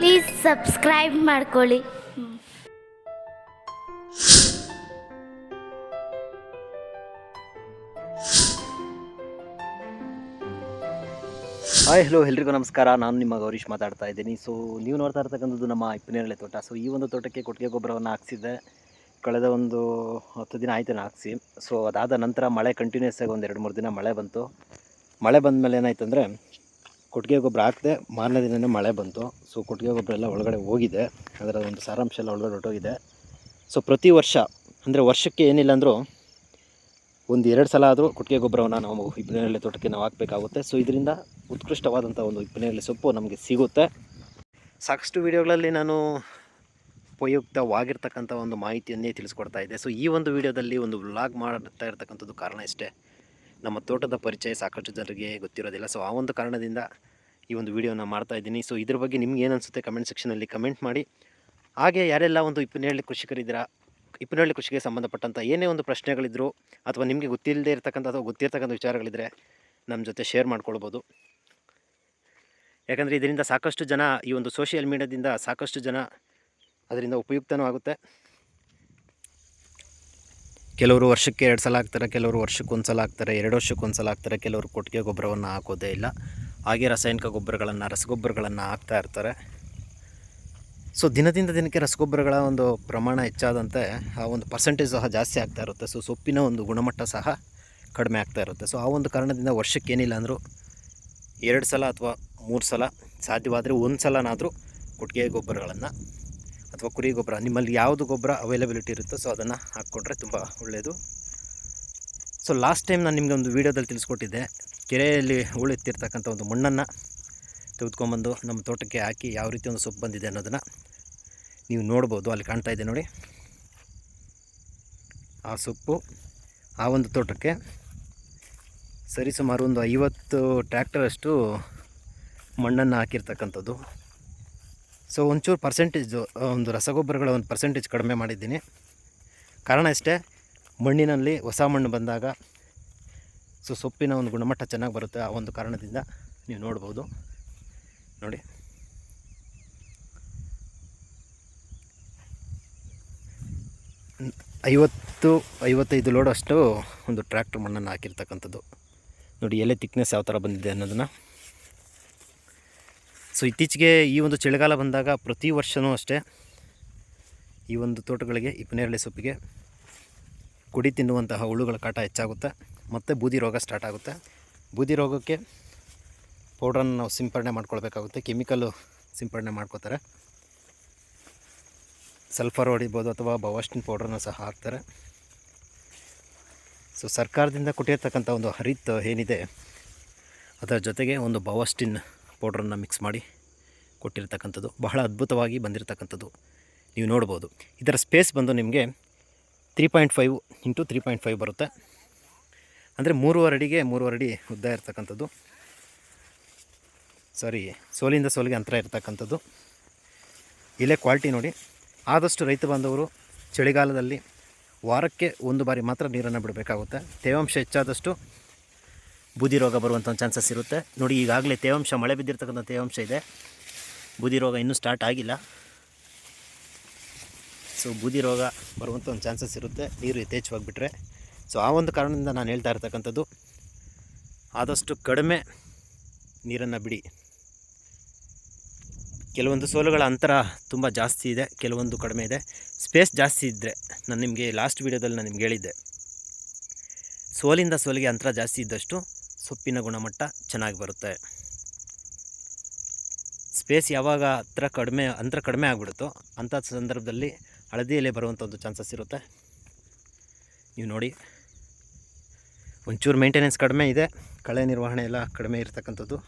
Please subscribe ಮಾಡ್ಕೊಳ್ಳಿ. Hi hello ಎಲ್ರಿಗೂ ನಮಸ್ಕಾರ. ನಾನು ನಿಮ್ಮ ಗೌರೀಶ್ ಮಾತಾಡ್ತಾ ಇದ್ದೀನಿ. ಸೊ ನೀವು ನೋಡ್ತಾ ಇರ್ತಕ್ಕಂಥದ್ದು ನಮ್ಮ ಇಪ್ಪನೇರಳೆ ತೋಟ. ಸೊ ಈ ಒಂದು ತೋಟಕ್ಕೆ ಕೊಟ್ಟಿಗೆ ಗೊಬ್ಬರವನ್ನು ಹಾಕ್ಸಿದ್ದೆ. ಕಳೆದ ಒಂದು ಹತ್ತು ದಿನ ಆಯಿತು ನಾನು ಹಾಕ್ಸಿ. ಸೊ ಅದಾದ ನಂತರ ಮಳೆ ಕಂಟಿನ್ಯೂಸ್ ಆಗಿ ಒಂದು ಎರಡು ಮೂರು ದಿನ ಮಳೆ ಬಂತು. ಮಳೆ ಬಂದ ಮೇಲೆ ಏನಾಯ್ತು ಅಂದರೆ ಕೊಟ್ಟಿಗೆ ಗೊಬ್ಬರ ಹಾಕಿದೆ ಮಾರನೇ ದಿನವೇ ಮಳೆ ಬಂತು. ಸೊ ಕೊಟ್ಟಿಗೆ ಗೊಬ್ಬರ ಎಲ್ಲ ಒಳಗಡೆ ಹೋಗಿದೆ. ಅದರ ಒಂದು ಸಾರಾಂಶ ಎಲ್ಲ ಒಳಗಡೆ ಹೊರಟೋಗಿದೆ. ಸೊ ಪ್ರತಿ ವರ್ಷ, ಅಂದರೆ ವರ್ಷಕ್ಕೆ ಏನಿಲ್ಲ ಅಂದರೂ ಒಂದು ಎರಡು ಸಲ ಆದರೂ ಕೊಟ್ಟಿಗೆ ಗೊಬ್ಬರವನ್ನು ನಾವು ಹಿಪ್ಪಿನಲ್ಲಿ ತೋಟಕ್ಕೆ ನಾವು ಹಾಕಬೇಕಾಗುತ್ತೆ. ಸೊ ಇದರಿಂದ ಉತ್ಕೃಷ್ಟವಾದಂಥ ಒಂದು ಹಿಪ್ಪಿನಲ್ಲಿ ಸೊಪ್ಪು ನಮಗೆ ಸಿಗುತ್ತೆ. ಸಾಕಷ್ಟು ವಿಡಿಯೋಗಳಲ್ಲಿ ನಾನು ಉಪಯುಕ್ತವಾಗಿರ್ತಕ್ಕಂಥ ಒಂದು ಮಾಹಿತಿಯನ್ನೇ ತಿಳಿಸ್ಕೊಡ್ತಾ ಇದ್ದೆ. ಸೊ ಈ ಒಂದು ವಿಡಿಯೋದಲ್ಲಿ ಒಂದು ವ್ಲಾಗ್ ಮಾಡ್ತಾ ಇರ್ತಕ್ಕಂಥದ್ದು ಕಾರಣ ಇಷ್ಟೇ. ನಮ್ಮ ತೋಟದ ಪರಿಚಯ ಸಾಕಷ್ಟು ಜನರಿಗೆ ಗೊತ್ತಿರೋದಿಲ್ಲ. ಸೊ ಆ ಒಂದು ಕಾರಣದಿಂದ ಈ ಒಂದು ವಿಡಿಯೋನ ಮಾಡ್ತಾ ಇದ್ದೀನಿ. ಸೊ ಇದ್ರ ಬಗ್ಗೆ ನಿಮ್ಗೆ ಏನು ಅನಿಸುತ್ತೆ ಕಮೆಂಟ್ ಸೆಕ್ಷನಲ್ಲಿ ಕಮೆಂಟ್ ಮಾಡಿ. ಹಾಗೆ ಯಾರೆಲ್ಲ ಒಂದು ಇಪ್ಪನೇರಳೆ ಕೃಷಿಕರಿದ್ದೀರಾ ಇಪ್ಪನೇರಳೆ ಕೃಷಿಗೆ ಸಂಬಂಧಪಟ್ಟಂಥ ಏನೇ ಒಂದು ಪ್ರಶ್ನೆಗಳಿದ್ರು ಅಥವಾ ನಿಮಗೆ ಗೊತ್ತಿಲ್ಲದೆ ಇರತಕ್ಕಂಥ ಅಥವಾ ಗೊತ್ತಿರ್ತಕ್ಕಂಥ ವಿಚಾರಗಳಿದ್ದರೆ ನಮ್ಮ ಜೊತೆ ಶೇರ್ ಮಾಡ್ಕೊಳ್ಬೋದು. ಯಾಕಂದರೆ ಇದರಿಂದ ಸಾಕಷ್ಟು ಜನ ಈ ಒಂದು ಸೋಷಿಯಲ್ ಮೀಡ್ಯಾದಿಂದ ಸಾಕಷ್ಟು ಜನ ಅದರಿಂದ ಉಪಯುಕ್ತನೂ ಆಗುತ್ತೆ. ಕೆಲವರು ವರ್ಷಕ್ಕೆ ಎರಡು ಸಲ ಹಾಕ್ತಾರೆ, ಕೆಲವರು ವರ್ಷಕ್ಕೆ ಒಂದು ಸಲ ಹಾಕ್ತಾರೆ, ಎರಡು ವರ್ಷಕ್ಕೆ ಒಂದು ಸಲ ಹಾಕ್ತಾರೆ, ಕೆಲವರು ಕೊಟ್ಟಿಗೆ ಗೊಬ್ಬರವನ್ನು ಹಾಕೋದೇ ಇಲ್ಲ. ಹಾಗೆ ರಾಸಾಯನಿಕ ಗೊಬ್ಬರಗಳನ್ನು, ರಸಗೊಬ್ಬರಗಳನ್ನು ಹಾಕ್ತಾ ಇರ್ತಾರೆ. ಸೊ ದಿನದಿಂದ ದಿನಕ್ಕೆ ರಸಗೊಬ್ಬರಗಳ ಒಂದು ಪ್ರಮಾಣ ಹೆಚ್ಚಾದಂತೆ ಆ ಒಂದು ಪರ್ಸೆಂಟೇಜ್ ಸಹ ಜಾಸ್ತಿ ಆಗ್ತಾ ಇರುತ್ತೆ. ಸೊ ಸೊಪ್ಪಿನ ಒಂದು ಗುಣಮಟ್ಟ ಸಹ ಕಡಿಮೆ ಆಗ್ತಾ ಇರುತ್ತೆ. ಸೊ ಆ ಒಂದು ಕಾರಣದಿಂದ ವರ್ಷಕ್ಕೆ ಏನಿಲ್ಲ ಅಂದರೂ ಎರಡು ಸಲ ಅಥವಾ ಮೂರು ಸಲ ಸಾಧ್ಯವಾದರೆ ಒಂದು ಸಲನಾದರೂ ಕೊಟ್ಟಿಗೆ ಗೊಬ್ಬರಗಳನ್ನು ಅಥವಾ ಕುರಿ ಗೊಬ್ಬರ, ನಿಮ್ಮಲ್ಲಿ ಯಾವುದು ಗೊಬ್ಬರ ಅವೈಲಬಿಲಿಟಿ ಇರುತ್ತೋ ಸೊ ಅದನ್ನು ಹಾಕ್ಕೊಂಡ್ರೆ ತುಂಬ ಒಳ್ಳೆಯದು ಸೊ ಲಾಸ್ಟ್ ಟೈಮ್ ನಾನು ನಿಮಗೆ ಒಂದು ವೀಡಿಯೋದಲ್ಲಿ ತಿಳಿಸ್ಕೊಟ್ಟಿದ್ದೆ. ಕೆರೆಯಲ್ಲಿ ಉಳಿತಿರ್ತಕ್ಕಂಥ ಒಂದು ಮಣ್ಣನ್ನು ತೆಗೆದುಕೊಂಬಂದು ನಮ್ಮ ತೋಟಕ್ಕೆ ಹಾಕಿ ಯಾವ ರೀತಿ ಒಂದು ಸೊಪ್ಪು ಬಂದಿದೆ ಅನ್ನೋದನ್ನು ನೀವು ನೋಡ್ಬೋದು, ಅಲ್ಲಿ ಕಾಣ್ತಾ ಇದೆ ನೋಡಿ. ಆ ಸೊಪ್ಪು ಆ ಒಂದು ತೋಟಕ್ಕೆ ಸರಿಸುಮಾರು ಒಂದು ಐವತ್ತು ಟ್ರ್ಯಾಕ್ಟರಷ್ಟು ಮಣ್ಣನ್ನು ಹಾಕಿರ್ತಕ್ಕಂಥದ್ದು. ಸೊ ಒಂಚೂರು ಪರ್ಸೆಂಟೇಜು ಒಂದು ರಸಗೊಬ್ಬರಗಳ ಒಂದು ಪರ್ಸೆಂಟೇಜ್ ಕಡಿಮೆ ಮಾಡಿದ್ದೀನಿ. ಕಾರಣ ಇಷ್ಟೇ, ಮಣ್ಣಿನಲ್ಲಿ ಹೊಸ ಮಣ್ಣು ಬಂದಾಗ ಸೊ, ಸೊಪ್ಪಿನ ಒಂದು ಗುಣಮಟ್ಟ ಚೆನ್ನಾಗಿ ಬರುತ್ತೆ ಆ ಒಂದು ಕಾರಣದಿಂದ ನೀವು ನೋಡ್ಬೋದು. ನೋಡಿ. ಐವತ್ತು, ಐವತ್ತೈದು ಲೋಡ್ ಅಷ್ಟು ಒಂದು ಟ್ರ್ಯಾಕ್ಟ್ರ್ ಮಣ್ಣನ್ನು ಹಾಕಿರ್ತಕ್ಕಂಥದ್ದು. ನೋಡಿ, ಎಲೆ ತಿಕ್ನೆಸ್ ಯಾವ ಥರ ಬಂದಿದೆ ಅನ್ನೋದನ್ನು. ಸೊ ಇತ್ತೀಚೆಗೆ ಈ ಒಂದು ಚಳಿಗಾಲ ಬಂದಾಗ ಪ್ರತಿ ವರ್ಷವೂ ಅಷ್ಟೇ ಈ ಒಂದು ತೋಟಗಳಿಗೆ, ಈ ಸೊಪ್ಪಿಗೆ ಕುಡಿ ತಿನ್ನುವಂತಹ ಹುಳುಗಳ ಕಾಟ ಹೆಚ್ಚಾಗುತ್ತೆ. ಮತ್ತು ಬೂದಿ ರೋಗ ಸ್ಟಾರ್ಟ್ ಆಗುತ್ತೆ. ಬೂದಿ ರೋಗಕ್ಕೆ ಪೌಡ್ರನ್ನು ನಾವು ಸಿಂಪಡಣೆ ಮಾಡ್ಕೊಳ್ಬೇಕಾಗುತ್ತೆ. ಕೆಮಿಕಲ್ಲು ಸಿಂಪಡಣೆ ಮಾಡ್ಕೋತಾರೆ ಸಲ್ಫರ್ ಹೊಡಿಬೋದು ಅಥವಾ ಬವಾಸ್ಟಿನ್ ಪೌಡ್ರನ್ನು ಸಹ ಹಾಕ್ತಾರೆ. ಸೊ ಸರ್ಕಾರದಿಂದ ಕೊಟ್ಟಿರ್ತಕ್ಕಂಥ ಒಂದು ಹರಿತ್ ಏನಿದೆ, ಅದರ ಜೊತೆಗೆ ಒಂದು ಬವಾಸ್ಟಿನ್ ಪೌಡ್ರನ್ನು ಮಿಕ್ಸ್ ಮಾಡಿ ಕೊಟ್ಟಿರ್ತಕ್ಕಂಥದ್ದು. ಬಹಳ ಅದ್ಭುತವಾಗಿ ಬಂದಿರತಕ್ಕಂಥದ್ದು. ನೀವು ನೋಡ್ಬೋದು. ಇದರ ಸ್ಪೇಸ್ ಬಂದು ನಿಮಗೆ three point five into three point five ಬರುತ್ತೆ. ಅಂದರೆ ಮೂರುವರೆ ಅಡಿಗೆ, ಮೂರುವರೆ ಅಡಿ ಉದ್ದ ಇರ್ತಕ್ಕಂಥದ್ದು. ಸಾರಿ ಸೋಲಿಂದ ಸೋಲಿಗೆ ಅಂತರ ಇರ್ತಕ್ಕಂಥದ್ದು. ಇಲ್ಲೇ ಕ್ವಾಲಿಟಿ ನೋಡಿ. ಆದಷ್ಟು ರೈತ ಬಾಂಧವರು ಚಳಿಗಾಲದಲ್ಲಿ ವಾರಕ್ಕೆ ಒಂದು ಬಾರಿ ಮಾತ್ರ ನೀರನ್ನು ಬಿಡಬೇಕಾಗುತ್ತೆ. ತೇವಾಂಶ ಹೆಚ್ಚಾದಷ್ಟು ಬೂದಿ ರೋಗ ಬರುವಂಥ ಒಂದು ಚಾನ್ಸಸ್ ಇರುತ್ತೆ. ನೋಡಿ, ಈಗಾಗಲೇ ತೇವಾಂಶ, ಮಳೆ ಬಿದ್ದಿರ್ತಕ್ಕಂಥ ತೇವಾಂಶ ಇದೆ. ಬೂದಿ ರೋಗ ಇನ್ನೂ ಸ್ಟಾರ್ಟ್ ಆಗಿಲ್ಲ. ಸೊ ಬೂದಿ ರೋಗ ಬರುವಂಥ ಒಂದು ಚಾನ್ಸಸ್ ಇರುತ್ತೆ. ನೀರು ಯಥೇಚ್ಛವಾಗಿ ಬಿಟ್ಟರೆ ಸೊ ಆ ಒಂದು ಕಾರಣದಿಂದ ನಾನು ಹೇಳ್ತಾ ಇರ್ತಕ್ಕಂಥದ್ದು, ಆದಷ್ಟು ಕಡಿಮೆ ನೀರನ್ನು ಬಿಡಿ. ಕೆಲವೊಂದು ಸೋಲುಗಳ ಅಂತರ ತುಂಬ ಜಾಸ್ತಿ ಇದೆ, ಕೆಲವೊಂದು ಕಡಿಮೆ ಇದೆ. ಸ್ಪೇಸ್ ಜಾಸ್ತಿ ಇದ್ದರೆ ನಾನು ನಿಮಗೆ ಲಾಸ್ಟ್ ವೀಡಿಯೋದಲ್ಲಿ ನಾನು ನಿಮ್ಗೆ ಹೇಳಿದ್ದೆ. ಸೋಲಿಂದ ಸೋಲಿಗೆ ಅಂತರ ಜಾಸ್ತಿ ಇದ್ದಷ್ಟು ಸೊಪ್ಪಿನ ಗುಣಮಟ್ಟ ಚೆನ್ನಾಗಿ ಬರುತ್ತೆ. ಸ್ಪೇಸ್ ಯಾವಾಗ ಹತ್ರ ಕಡಿಮೆ, ಅಂತರ ಕಡಿಮೆ ಆಗಿಬಿಡುತ್ತೋ ಅಂಥ ಸಂದರ್ಭದಲ್ಲಿ ಹಳದಿ ಎಲೆ ಬರುವಂಥ ಒಂದು ಚಾನ್ಸಸ್ ಇರುತ್ತೆ. ನೀವು ನೋಡಿ. ಒಂಚೂರು ಮೇಂಟೆನೆನ್ಸ್ ಕಡಿಮೆ ಇದೆ, ಕಳೆ ನಿರ್ವಹಣೆ ಎಲ್ಲ ಕಡಿಮೆ ಇರತಕ್ಕಂಥದ್ದು.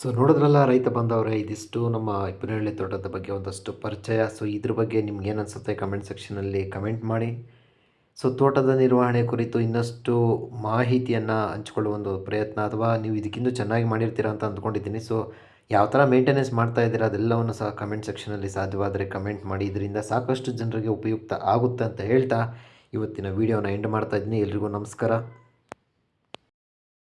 ಸೊ ನೋಡಿದ್ರಲ್ಲ ರೈತ ಬಂದವರೇ, ಇದಿಷ್ಟು ನಮ್ಮ ಇಪ್ಪನಹಳ್ಳಿ ತೋಟದ ಬಗ್ಗೆ ಒಂದಷ್ಟು ಪರಿಚಯ. ಸೊ ಇದ್ರ ಬಗ್ಗೆ ನಿಮ್ಗೆ ಏನು ಅನಿಸುತ್ತೆ? ಕಮೆಂಟ್ ಸೆಕ್ಷನಲ್ಲಿ ಕಮೆಂಟ್ ಮಾಡಿ. ಸೊ ತೋಟದ ನಿರ್ವಹಣೆ ಕುರಿತು ಇನ್ನಷ್ಟು ಮಾಹಿತಿಯನ್ನು ಹಂಚ್ಕೊಳ್ಳುವ ಒಂದು ಪ್ರಯತ್ನ ಅಥವಾ ನೀವು ಇದಕ್ಕಿಂತ ಚೆನ್ನಾಗಿ ಮಾಡಿರ್ತೀರಾ ಅಂತ ಅಂದ್ಕೊಂಡಿದ್ದೀನಿ. ಸೊ ಯಾವ ಥರ ಮೇಂಟೆನೆನ್ಸ್ ಮಾಡ್ತಾ ಇದ್ದೀರಾ ಅದೆಲ್ಲವನ್ನು ಸಹ ಕಮೆಂಟ್ ಸೆಕ್ಷನಲ್ಲಿ ಸಾಧ್ಯವಾದರೆ ಕಮೆಂಟ್ ಮಾಡಿ. ಇದರಿಂದ ಸಾಕಷ್ಟು ಜನರಿಗೆ ಉಪಯುಕ್ತ ಆಗುತ್ತೆ ಅಂತ ಹೇಳ್ತಾ ಇವತ್ತಿನ ವೀಡಿಯೋನ ಎಂಡ್ ಮಾಡ್ತಾ ಇದ್ದೀನಿ. ಎಲ್ರಿಗೂ ನಮಸ್ಕಾರ.